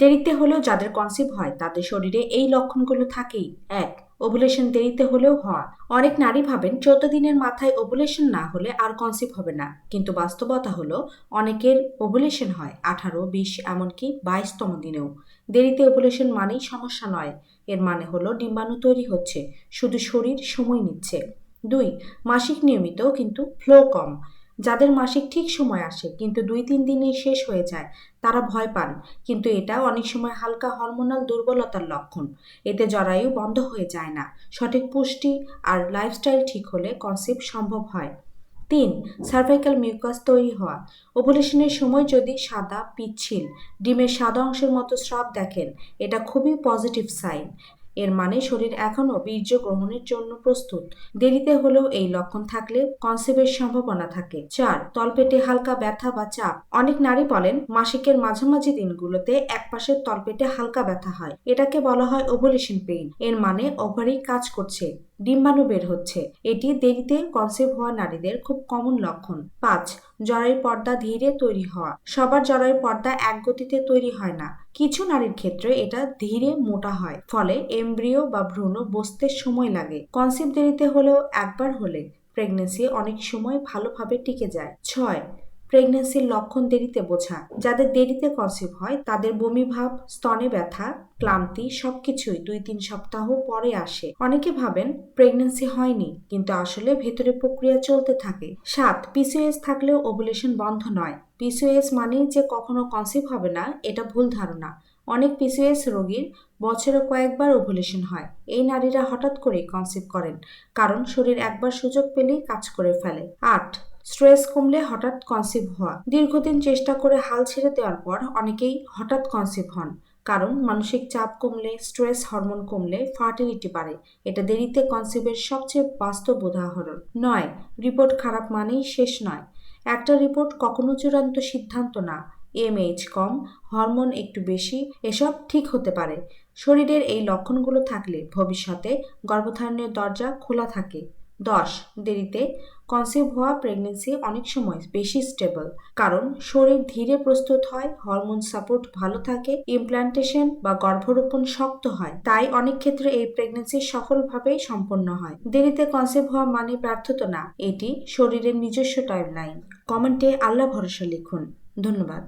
দেরিতে হলেও যাদের কনসিভ হয়, তাদের শরীরে এই লক্ষণগুলো থাকেই। এক ওভুলেশন দেরিতে হলেও হওয়া অনেক নারী ভাবেন চোদ্দ দিনের মাথায় ওভুলেশন না হলে আর কনসিভ হবে না। কিন্তু বাস্তবতা হলো, অনেকের ওভুলেশন হয় আঠারো, বিশ, এমনকি বাইশতম দিনেও। দেরিতে ওভুলেশন মানেই সমস্যা নয়। এর মানে হলো ডিম্বাণু তৈরি হচ্ছে। শুধু শরীর সময় নিচ্ছে। দুই, মাসিক নিয়মিত কিন্তু ফ্লো কম। যাদের মাসিক ঠিক সময় আসে, কিন্তু দুই তিন দিনেই শেষ হয়ে যায়, তারা ভয় পান। কিন্তু এটা অনেক সময় হালকা হরমোনাল দুর্বলতার লক্ষণ। এতে জরায়ু বন্ধ হয়ে যায় না। সঠিক পুষ্টি আর লাইফস্টাইল ঠিক হলে কনসেপ্ট সম্ভব হয়। তিন সার্ভাইকাল মিউকাস তৈরি হওয়া। ওভুলেশনের সময় যদি সাদা, পিচ্ছিল, ডিমের সাদা অংশের মতো স্রাব দেখেন, এটা খুবই পজিটিভ সাইন এর মানে শরীর এখনও বীর্য গ্রহণের জন্য প্রস্তুত। দেরিতে হলেও এই লক্ষণ থাকলে কনসেপ্টের সম্ভাবনা থাকে। চার, তলপেটে হালকা ব্যথা বা চাপ। অনেক নারী বলেন, মাসিকের মাঝামাঝি দিনগুলোতে একপাশের তলপেটে হালকা ব্যথা হয়। এটাকে বলা হয় ওভুলেশন পেইন। এর মানে ওভারি কাজ করছে। ডিম্বাণু বের হচ্ছে। এটি দেরিতে কনসেভ হওয়া নারীদের খুব কমন লক্ষণ। পাঁচ জরায়ু পর্দা ধীরে তৈরি হওয়া। সবার জরায়ু পর্দা এক গতিতে তৈরি হয় না। কিছু নারীর ক্ষেত্রে এটা ধীরে মোটা হয়, ফলে এমব্রিও বা ভ্রূণ বসতে সময় লাগে। কনসেভ দেরিতে হলেও একবার হলে প্রেগনেন্সি অনেক সময় ভালোভাবে টিকে যায়। ছয় প্রেগনেন্সির লক্ষণ দেরিতে বোঝা, যাদের দেরিতে কনসিভ হয়, তাদের বমি ভাব, স্তনে ব্যথা, ক্লান্তি সবকিছুই দুই তিন সপ্তাহ পরে আসে। অনেকে ভাবেন প্রেগনেন্সি হয়নি, কিন্তু আসলে ভেতরে প্রক্রিয়া চলতে থাকে। সাত পিসিওএস থাকলেও ওভুলেশন বন্ধ নয়। পিসিওএস মানেই যে কখনো কনসিভ হবে না, এটা ভুল ধারণা। অনেক পিসিওএস রোগীর বছরে কয়েকবার ওভুলেশন হয়। এই নারীরা হঠাৎ করেই কনসিভ করেন, কারণ শরীর একবার সুযোগ পেলেই কাজ করে ফেলে। আট স্ট্রেস কমলে হঠাৎ কনসিভ হওয়া। দীর্ঘদিন চেষ্টা করে হাল ছেড়ে দেওয়ার পর অনেকেই হঠাৎ কনসিভ হন। কারণ মানসিক চাপ কমলে, স্ট্রেস হরমোন কমলে ফার্টিলিটি বাড়ে। এটা দেরিতে কনসিভের সবচেয়ে বাস্তব উদাহরণ। নয়, রিপোর্ট খারাপ মানেই শেষ নয়। একটা রিপোর্ট কখনো চূড়ান্ত সিদ্ধান্ত না। এমএইচ কম, হরমোন একটু বেশি, এসব ঠিক হতে পারে। শরীরের এই লক্ষণগুলো থাকলে ভবিষ্যতে গর্ভধারণের দরজা খোলা থাকে। দশ, দেরিতে কনসিভ হওয়া প্রেগনেন্সি অনেক সময় বেশি স্টেবল কারণ শরীর ধীরে প্রস্তুত হয় হরমোন সাপোর্ট ভালো থাকে ইমপ্ল্যান্টেশন বা গর্ভরোপণ শক্ত হয়, তাই অনেক ক্ষেত্রে এই প্রেগনেন্সি সফলভাবেই সম্পন্ন হয়। দেরিতে কনসিভ হওয়া মানে ব্যর্থতা না, এটি শরীরের নিজস্ব টাইমলাইন কমেন্টে আল্লাহ ভরসা লিখুন। ধন্যবাদ।